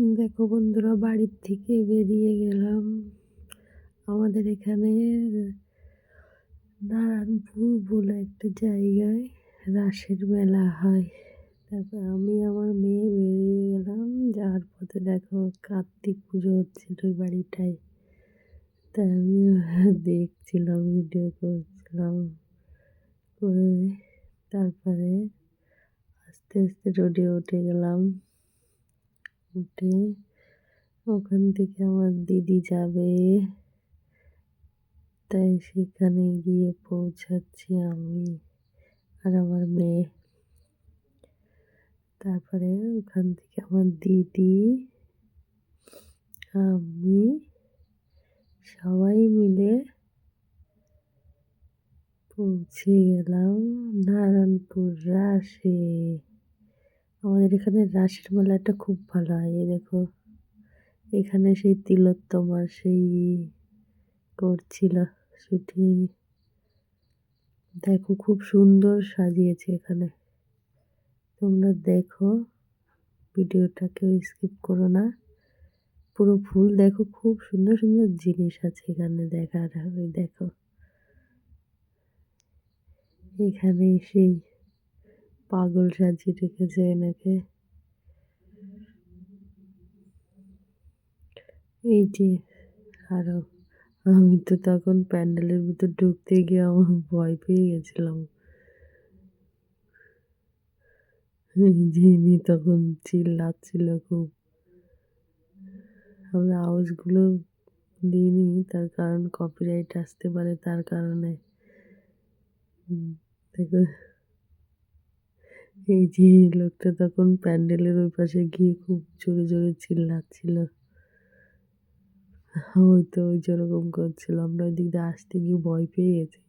দেখো বন্ধুরা, বাড়ির থেকে বেরিয়ে গেলাম। আমাদের এখানে নারায়ণপুর বলে একটা জায়গায় রাসের মেলা হয়। তারপর আমি আমার মেয়ে বেরিয়ে গেলাম। যাওয়ার পথে দেখো কার্তিক পুজো হচ্ছিল ওই বাড়িটায়। তা আমি দেখছিলাম, ভিডিও করছিলাম। করে তারপরে আস্তে আস্তে রোডে উঠে গেলাম। উঠে ওখান থেকে আমার দিদি যাবে। তাই সেখানে গিয়ে পৌঁছাচ্ছি আমি আর আমার মেয়ে। তারপরে ওখান থেকে আমার দিদি, আমি সবাই মিলে পৌঁছে গেলাম নারায়ণপুর রাসে আমাদের এখানে রাসের মেলাটা খুব ভালো হয়, এই দেখো। এখানে সেই তিলোত্তমার সেই করছিল শুটিং দেখো খুব সুন্দর সাজিয়েছে এখানে। তোমরা দেখো ভিডিওটা কেউ স্কিপ করো না। পুরো ফুল দেখো, খুব সুন্দর সুন্দর জিনিস আছে এখানে দেখার ওই দেখো। এখানে সেই পাগল সাজিয়ে রেখেছে এনাকে। এই যে, আরও, আমি তো তখন প্যান্ডেলের ভিতর ঢুকতে গিয়ে আমার ভয় পেয়ে গেছিলাম। জিনি তখন চিল্লাচ্ছিল খুব। আমি আওয়াজগুলো দিইনি, তার কারণ কপিরাইট আসতে পারে তার কারণে। দেখো এই যে লোকটা তখন প্যান্ডেলের ওই পাশে গিয়ে খুব জোরে জোরে চিল্লাচ্ছিল। ওই তো ওই যেরকম করছিল, আমরা ওই দিক দিয়ে আসতে গিয়ে ভয় পেয়ে গেছি।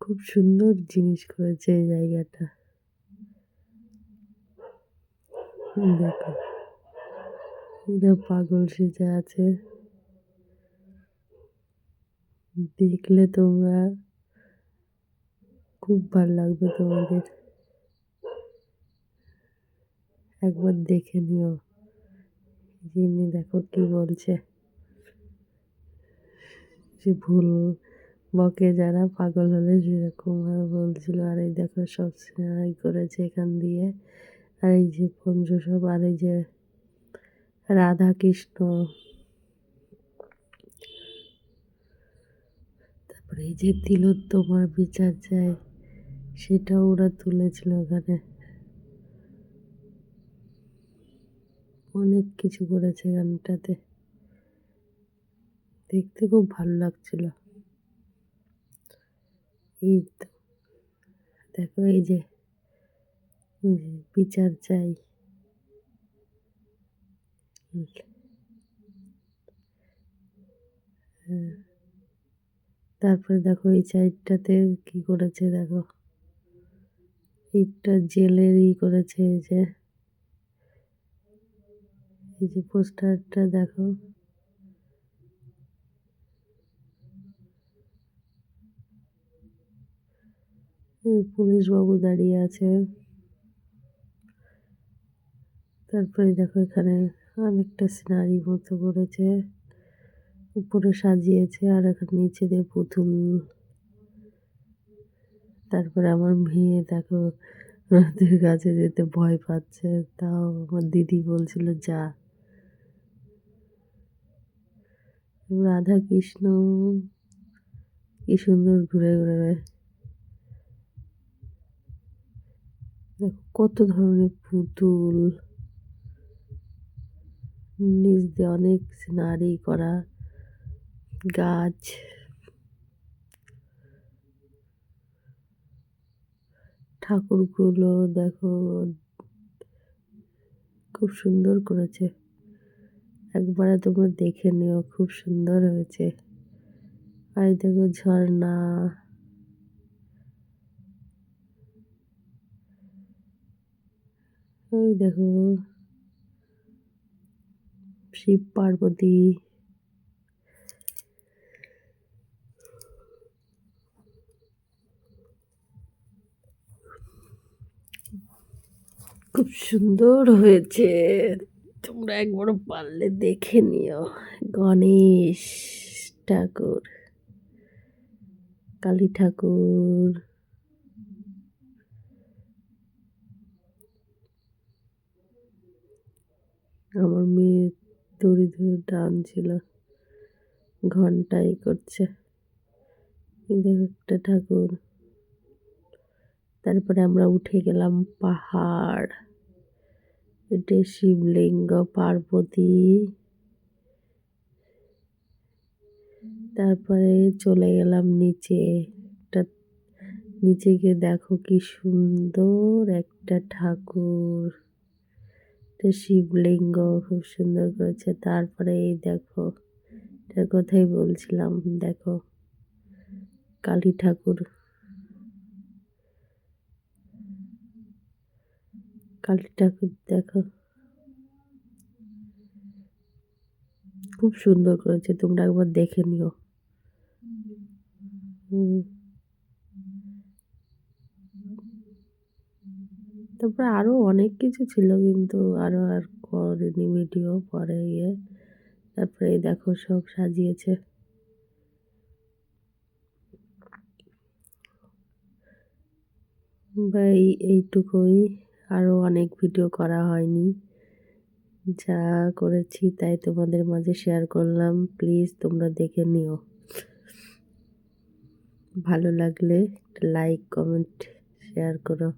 খুব সুন্দর জিনিস করেছে এই জায়গাটা। দেখো, এরা পাগল সেজে আছে। দেখলে তোমরা খুব ভালো লাগবে তোমাদের। একবার দেখে নিও। যিনি দেখো কি বলছে। যে ভুল বকে যারা পাগল হলে সেরকম ভাবে বলছিল, আর এই দেখো সব সিনারি করেছে এখান দিয়ে। আর এই যে পঞ্চ সব, আর এই যে রাধা কৃষ্ণ তারপরে এই যে তিলোত্তমার বিচার চায় সেটাও ওরা তুলেছিল ওখানে। অনেক কিছু করেছে গানটাতে। দেখতে খুব ভালো লাগছিল। এই তো। দেখো এই যে বিচার চাই। হ্যাঁ। তারপরে দেখো এই সাইডটাতে কি করেছে দেখো। এইটা ই করেছে, এই যে। এই যে পোস্টারটা দেখো। পুলিশ বাবু দাঁড়িয়ে আছে। তারপরে দেখো এখানে অনেকটা সিনারি মতো করেছে। উপরে সাজিয়েছে আর এখানে নিচে দিয়ে পুতুল তারপরে আমার মেয়ে দেখো ওদের কাছে যেতে ভয় পাচ্ছে, তাও আমার দিদি বলছিল, যা। রাধা কৃষ্ণ কি সুন্দর ঘুরে ঘুরে দেখো কত ধরনের পুতুল। নিচ দিয়ে অনেক সিনারি করা গাছ। ঠাকুরগুলো দেখো, খুব সুন্দর করেছে। একবারে তোমরা দেখে নিও, খুব সুন্দর হয়েছে। আর দেখো ঝর্ণা। ওই দেখো শিব পার্বতী। খুব সুন্দর হয়েছে। তোমরা একবার পারলে দেখে নিও। গণেশ ঠাকুর, কালী ঠাকুর। আমার মেয়ে দড়ি ধরে টানছিল, ঘন্টাই করছে। দেখো একটা ঠাকুর। তারপরে আমরা উঠে গেলাম পাহাড়। এটা শিবলিঙ্গ, পার্বতী। তারপরে চলে গেলাম নিচে। একটা, নিচে গিয়ে দেখো কি সুন্দর একটা ঠাকুর। শিবলিঙ্গ, খুব সুন্দর করেছে। তারপরে এই দেখো, এটার কথাই বলছিলাম, দেখো, কালী ঠাকুর। কালী ঠাকুর দেখো। খুব সুন্দর করেছে, তোমরা একবার দেখে নিও। তারপরে আরও অনেক কিছু ছিল কিন্তু আরও আর করেনি ভিডিও, পরে গিয়ে তারপরে দেখো সব সাজিয়েছে। বা এই এইটুকুই। আরও অনেক ভিডিও করা হয়নি। যা করেছি তাই তোমাদের মাঝে শেয়ার করলাম। প্লিজ তোমরা দেখে নিও। ভালো লাগলে লাইক কমেন্ট শেয়ার করো।